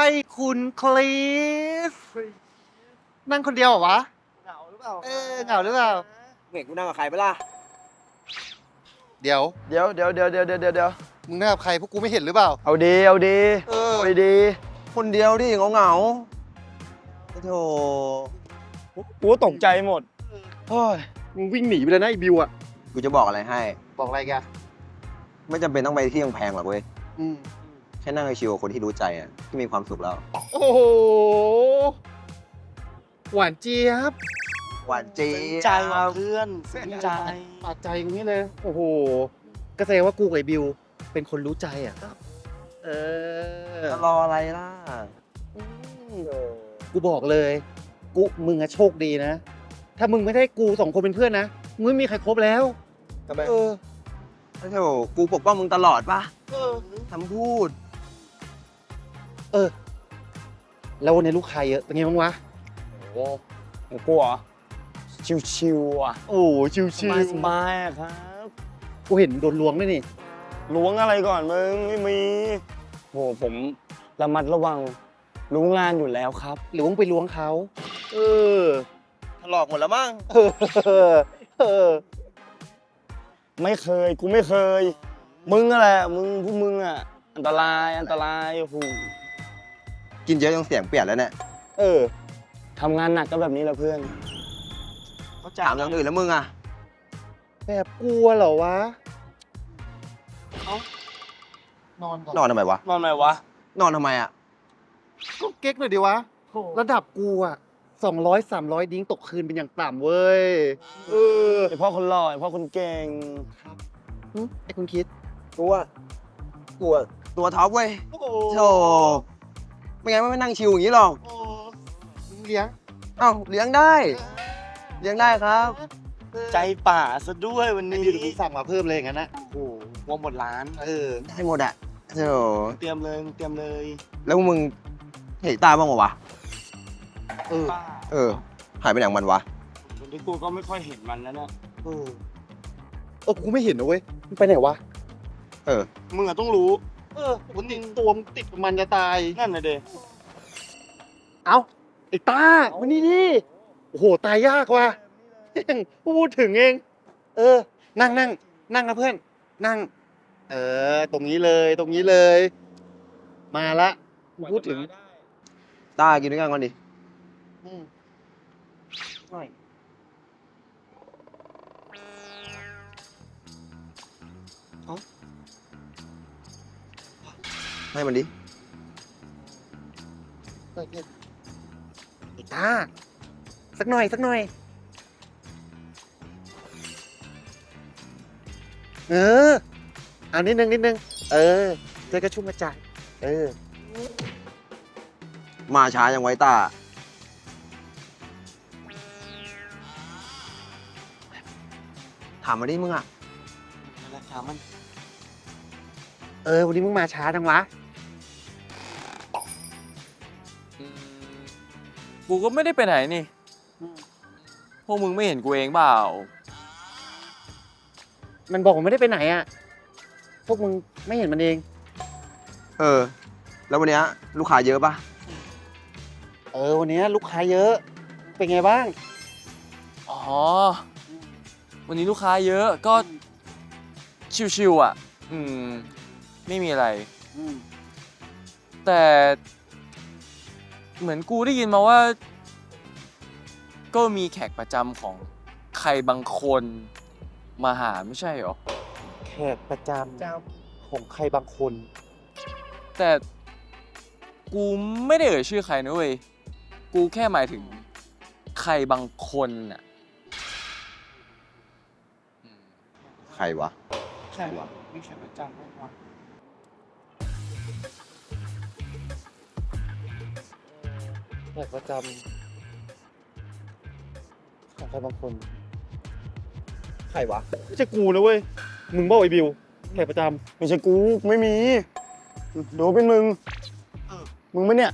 ไอ้คุณคลิสนั่งคนเดียวเหรอวะ เหงาหรือเปล่าเออเหงาหรือเปล่า เห็นกูนั่งกับใครไปล่ะเดี๋ยว เดี๋ยวเดี๋ยวเดี๋ยวเดี๋ยวเดี๋ยวเดี๋ยวมึงนั่งกับใครพวกกูไม่เห็นหรือเปล่า เอาดีเอาดีเออ เอาดีคนเดียวดิเหงาเหงาโอ้โธ่กูก็ตกใจหมดเฮ้ยมึงวิ่งหนีไปเลยนะไอ้บิวอะกูจะบอกอะไรให้ บอกอะไรแกไม่จำเป็นต้องไปที่แพงๆหรอกเว้ยอืม แค่นั่งชิวๆกับคนที่รู้ใจอะที่มีความสุขแล้ว โอ้โห หวานเจี๊ยบหวานเจี๊ยบใจว่ะเพื่อนใจ ปากใจอย่างนี้เลย โอ้โหก็แสดงว่ากูกับไอ้บิว เป็นคนรู้ใจอะเออจะรออะไรล่ะกูบอกเลย กูมึงอะโชคดีนะ ถ้ามึงไม่ได้กูสองคนเป็นเพื่อนนะมึงไม่มีใครครบแล้วทำไมเออ โอ้โธ่กูปกป้องมึงตลอดปะเออทำพูดแล้ววันนี้ลูกค้าเยอะเป็นไงบ้างวะโอ้ของกูเหรอชิวๆอะโอ้ชิวสบายสบายๆอะครับ กูเห็นโดนลวงด้วยนี่ล้วงอะไรก่อนมึงไม่มีโหผมระมัดระวังรู้งานอยู่แล้วครับ หรือว่ามึงไปล้วงเขาเออถลอกหมดแล้วมั้งเออเออไม่เคยกูไม่เคย มึงอะแหละมึงพวกมึงอะ อันตรายอันตรายโอ้โห กินเยอะจนเสียงเปลี่ยนแล้วเนี่ยเออทำงานหนักก็แบบนี้แหละเพื่อน เข้าใจถามอย่างอื่นแล้วมึงอะแบบกลัวเหรอวะ นอนก่อนนอนทำไมวะนอนไหนวะ นอนทำไมอะก็เก๊กหน่อยดิวะ ระดับกูอะสองร้อยสามร้อยดิ้งตกคืนเป็นอย่างต่ำเว้ย เออไอพ่อคนหล่อไอพ่อคนเก่งหึไอ้คุณคิดกูอะกูอะตัวท็อปเว้ยโอ้โหโธ่ ไม่งั้นไม่นั่งชิวอย่างนี้หรอกโอ้มึงเลี้ยงเอ้าเลี้ยงได้ เลี้ยงได้ครับ ใจป่าซะด้วยวันไอ้นี้บิวเดี๋ยวกูสั่งมาเพิ่มเลยอย่างนั้นนะโอ้โหวงหมดร้าน เออได้หมดอะโธ่เตรียมเลยมึงเตรียมเลยแล้วมึงเห็นตาบ้างปะวะ เออป้าเออ หายไปไหนของมันวะวันนี้กูก็ไม่ค่อยเห็นมันแล้วนะเออเออกูไม่เห็นนะเว้ยมันไปไหนวะ เออ มึงอะต้องรู้ เออกูติดตัวมันติดกับมันจะตาย นั่นนะเดเอ้าไอ้ตาวันนี้ดิโอ้โหตายยากว่ะพูดถึงเอง เออ นั่งนั่งนั่งนะเพื่อน นั่ง เออ ตรงนี้เลยตรงนี้เลย มาละพูดถึงตากินด้วยกันก่อนดิ อืมหน่อย ให้มันดิเปิดเนี่ยไอ้ตาสักหน่อย สักหน่อย เออเอานิดนึงนิดนึง เออเจอกระชุ่มกระจายเออ มาช้ายังไว้ตา ถามมาดิมึงอะ ราคามัน เออ วันนี้มึงมาช้าจังวะ กูก็ไม่ได้ไปไหนนี่ พวกมึงไม่เห็นกูเองเปล่า มันบอกว่าไม่ได้ไปไหนอะ พวกมึงไม่เห็นมันเอง เออ แล้ววันเนี้ยลูกค้าเยอะปะเออวันนี้ลูกค้าเยอะ เป็นไงบ้าง อ๋อ วันนี้ลูกค้าเยอะก็ชิวๆอะ อืม ไม่มีอะไรอืมแต่ เหมือนกูได้ยินมาว่า ก็มีแขกประจำของใครบางคนมาหาไม่ใช่เหรอ แขกประจำของใครบางคน แต่กูไม่ได้เอ่ยชื่อใครนะเว้ย กูแค่หมายถึงใครบางคนน่ะอืมใครวะ ใช่วะมีแขกประจำไหมวะ แขกประจำของใครบางคน ใครวะ ไม่ใช่กูนะเว้ย มึงบอกไอ้บิวแขกประจไม่ใช่กูไม่มีดูเป็นมึง มึงไหมเนี่ย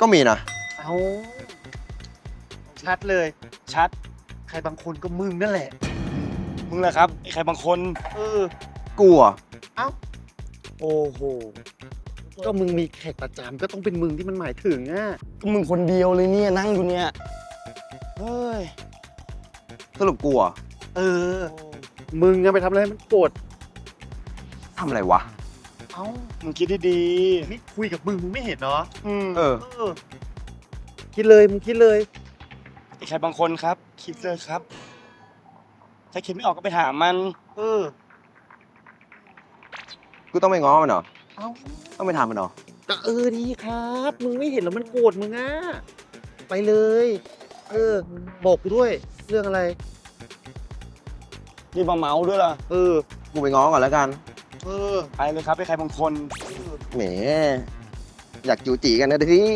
ก็มีนะำเอาชัดเลย ชัด ใครบางคนก็มึงนั่นแหละ มึงแหละครับไอ้ใครบางคน เออ กูอะเอ้าโอ้โห ก็มึงมีแขกประจำก็ต้องเป็นมึงที่มันหมายถึงอะก็มึงคนเดียวเลยเนี่ยนั่งอยู่เนี่ยเฮ้ยสรุปกูเหรอะเออ มึงอะไปทำอะไรให้มันโกรธทำอะไรวะ เอ้ามึงคิดดีนี่คุยกับมึงมึงไม่เห็นเนาะๆอืมเออ เออคิดเลยมึงคิดเลย ไอ้ใครบางคนครับ คิดเลยครับ ถ้าคิดไม่ออกก็ไปถามมัน เออ กูต้องไปง้อมันเหรอ เอ้าต้องไปทำมันเหรอก็เออดีครับ มึงไม่เห็นแล้วมันโกรธมึงอะ ไปเลย เออ บอกกูด้วย เรื่องอะไร นี่มาเมาด้วยล่ะ เออ กูไปง้อก่อนแล้วกัน เออ ไปเลยครับไอ้ใครบางคน แหม อยากจูจีกันนะที่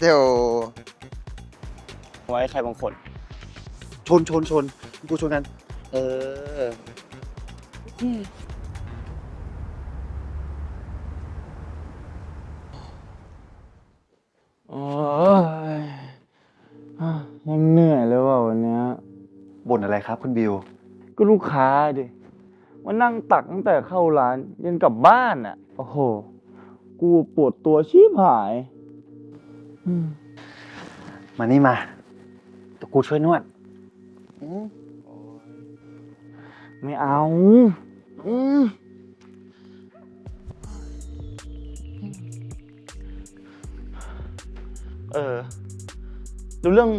เดี๋ยวไว้ใครบางคน ชนชนชนกูชนกัน เอออืม โอ้ยยังเหนื่อยเลยว่ะวันเนี้ย บ่น อะไรครับคุณบิว ก็ลูกค้าดิมานั่งตักตั้งแต่เข้าร้านยันกลับบ้านอะ โอ้โห กูปวดตัวชีพหายอืมมานี่มาเดี๋ยวกูช่วยนวดไม่เอาอืมเออดูเรื่อง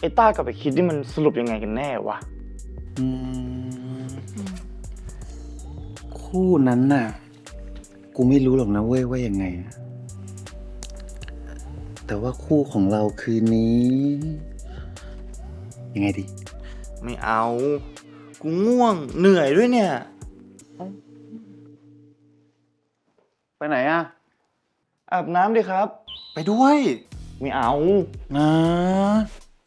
ไอ้ต้ากับไอ้คิดนี่มันสรุปยังไงกันแน่วะ อืมคู่นั้นน่ะ กูไม่รู้หรอกนะเว้ยว่ายังไงอะแต่ว่าคู่ของเราคืนนี้ ยังไงดี ไม่เอา กูง่วงเหนื่อยด้วยเนี่ย ไปไหนอะ อาบน้ำดิครับ ไปด้วย ไม่เอา นะ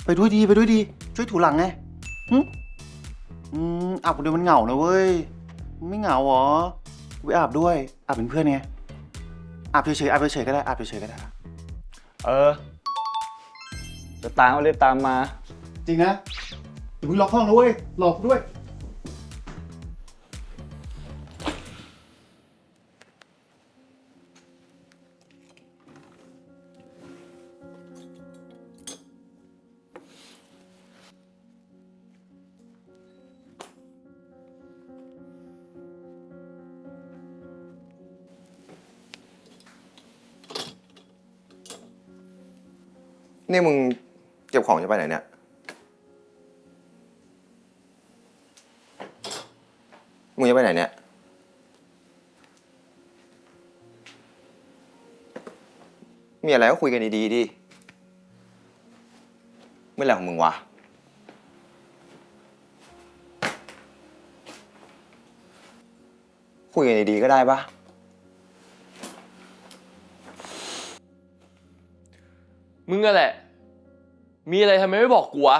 ไปด้วยดีไปด้วยดี ช่วยถูหลังไงหึ อืมอาบคนเดียวมันเหงานะเว้ยมึงไม่เหงาเหรอกูไปอาบด้วยอาบเป็นเพื่อนไงอาบเฉยๆอาบเฉยๆก็ได้อาบเฉยๆก็ได้ เออ จะตามเอาเลยตามมา จริงนะอย่าเพิ่งล็อกห้องนะเว้ยหลอกด้วย นี่มึงเก็บของจะไปไหนเนี่ย มึงจะไปไหนเนี่ย มีอะไรก็คุยกันดีๆดิ เมื่อไหร่ของมึงวะ คุยกันดีๆก็ได้ปะ มึงอะแหละ มีอะไรทำไมไม่บอกกูวะ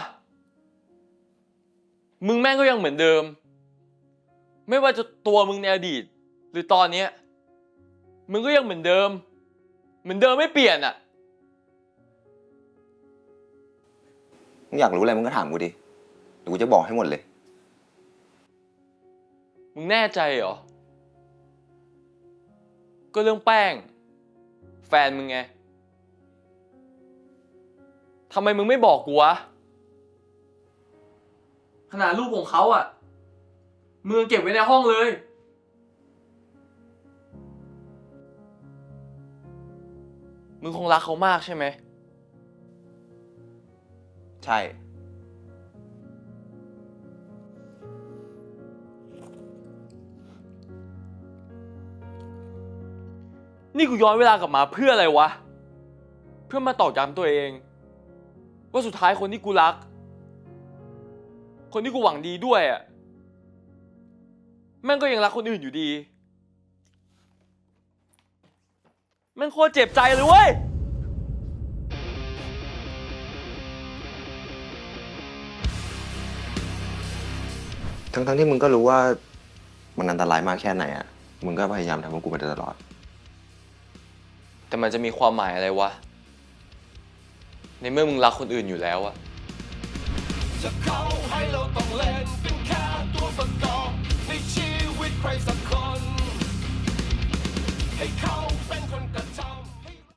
มึงแม่งก็ยังเหมือนเดิม ไม่ว่าจะตัวมึงในอดีต หรือตอนเนี้ยมึงก็ยังเหมือนเดิม เหมือนเดิมไม่เปลี่ยนอะมึงอยากรู้อะไรมึงก็ถามกูดิเดี๋ยวกูจะบอกให้หมดเลย มึงแน่ใจเหรอ ก็เรื่องแป้ง แฟนมึงไง ทำไมมึงไม่บอกกูวะ ขนาดรูปของเขาอะมึงยังเก็บไว้ในห้องเลย มึงคงรักเขามากใช่ไหม ใช่ นี่กูย้อนเวลากลับมาเพื่ออะไรวะ เพื่อมาตอกย้ำตัวเอง ว่าสุดท้ายคนที่กูรัก คนที่กูหวังดีด้วยอะแม่งก็ยังรักคนอื่นอยู่ดี แม่งโคตรเจ็บใจเลยเว้ยทั้งทั้งๆที่มึงก็รู้ว่ามันอันตรายมากแค่ไหนอะ มึงก็พยายามทำให้กูมาโดยตลอด แต่มันจะมีความหมายอะไรวะ ในเมื่อมึงรักคนอื่นอยู่แล้วอะจะเขาให้เราต้องเล่นเป็นแค่ตัวประกอบในชีวิตใครสักคน ให้เขา